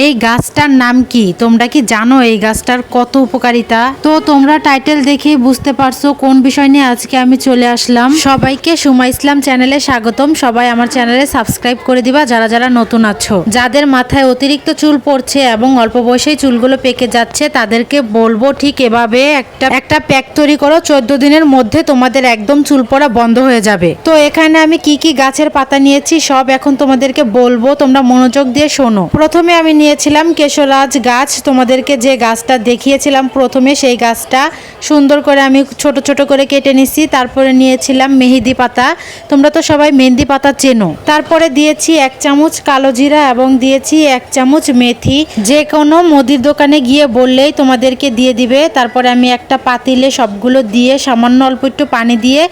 এই গাছটার নাম কি? তোমরা কি জানো এই গাছটার কত উপকারিতা? তো তোমরা টাইটেল দেখেই বুঝতে পারছ কোন বিষয় নিয়ে আজকে আমি চলে আসলাম। সবাইকে সুমা ইসলাম চ্যানেলে স্বাগতম। সবাই আমার চ্যানেলে সাবস্ক্রাইব করে দিবা যারা যারা নতুন আছো। যাদের মাথায় অতিরিক্ত চুল পড়ছে এবং অল্প বয়সেই চুলগুলো পেকে যাচ্ছে, তাদেরকে বলব ঠিক এভাবে একটা একটা প্যাক তৈরি করো। চোদ্দ দিনের মধ্যে তোমাদের একদম চুল পড়া বন্ধ হয়ে যাবে। তো এখানে আমি কি কি গাছের পাতা নিয়েছি সব এখন তোমাদেরকে বলব। তোমরা মনোযোগ দিয়ে শোনো। প্রথমে আমি নিয়েছিলাম কেশরাজ গাছ। তোমাদেরকে যে গাছটা দেখিয়েছিলাম প্রথমে, সেই গাছটা সুন্দর করে আমি ছোট ছোট করে কেটে নিছি। তারপরে নিয়েছিলাম মেহেদি পাতা। তোমরা তো সবাই মেহেন্দি পাতা চেনো। তারপরে দিয়েছি এক চামচ কালো জিরা এবং দিয়েছি এক চামচ মেথি। যে কোনো মুদির দোকানে গিয়ে বললেই তোমাদেরকে দিয়ে দিবে। তারপরে আমি একটা পাতিলে সবগুলো দিয়ে সামান্য অল্প একটু পানি দিয়ে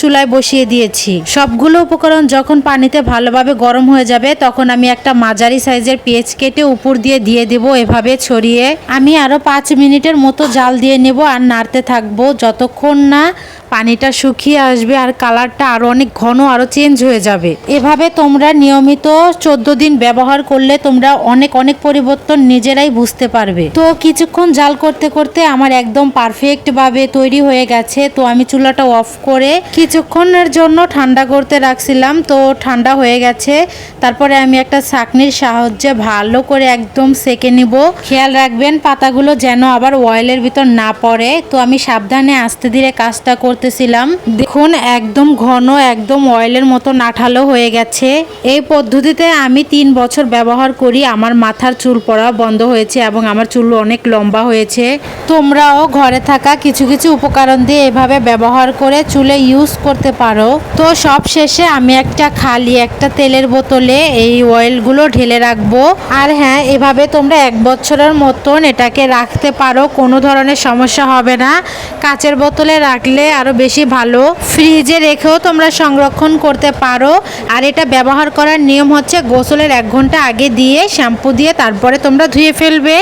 চুলায় বসিয়ে দিয়েছি। সবগুলো উপকরণ যখন পানিতে ভালোভাবে গরম হয়ে যাবে, তখন আমি একটা মাঝারি সাইজের পেঁয়াজ কেটে উপর দিয়ে দিয়ে দেব এভাবে ছড়িয়ে। আমি আরও পাঁচ মিনিটের মতো জাল দিয়ে নেব আর নাড়তে থাকব। যতক্ষণ না পানিটা শুকিয়ে আসবে আর কালারটা আরও অনেক ঘন আরও চেঞ্জ হয়ে যাবে। এভাবে তোমরা নিয়মিত চোদ্দ দিন ব্যবহার করলে তোমরা অনেক অনেক পরিবর্তন নিজেরাই বুঝতে পারবে। তো কিছুক্ষণ জাল করতে করতে আমার একদম পারফেক্ট ভাবে তৈরি হয়ে গেছে। তো আমি চুলাটা অফ করে কিছুক্ষণের জন্য ঠান্ডা করতে রাখছিলাম। তো ঠান্ডা হয়ে গেছে। তারপরে আমি একটা ছাকনির সাহায্যে ভালো করে একদম সেকে নিব। খেয়াল রাখবেন, পাতাগুলো যেন আবার অয়েলের ভিতর না পড়ে। তো আমি সাবধানে আস্তে ধীরে কাজটা করতেছিলাম দেখুন, একদম ঘন, একদম অয়েলের মতো নাঠালো হয়ে গেছে। এই পদ্ধতিতে আমি তিন বছর ব্যবহার করি, আমার মাথার চুল পড়া বন্ধ হয়েছে এবং আমার চুল অনেক লম্বা হয়েছে। তোমরাও ঘরে থাকা কিছু কিছু উপকরণ দিয়ে এভাবে ব্যবহার করে চুলে ইউজ করতে পারো। তো সব শেষে আমি একটা খালি, একটা তেলের বোতলে এই অয়েলগুলো ঢেলে রাখব। আর হ্যাঁ এভাবে তোমরা এক বছরের মতন এটাকে রাখতে পারো, কোনো ধরনের সমস্যা হবে না। কাচের বোতলে রাখলে আরও বেশি ভালো ফ্রিজে রেখেও তোমরা সংরক্ষণ করতে পারো। আর এটা ব্যবহার করার নিয়ম হচ্ছে গোসলের এক ঘণ্টা আগে দিয়ে শ্যাম্পু দিয়ে তারপরে তোমরা ধুয়ে ফেলবে।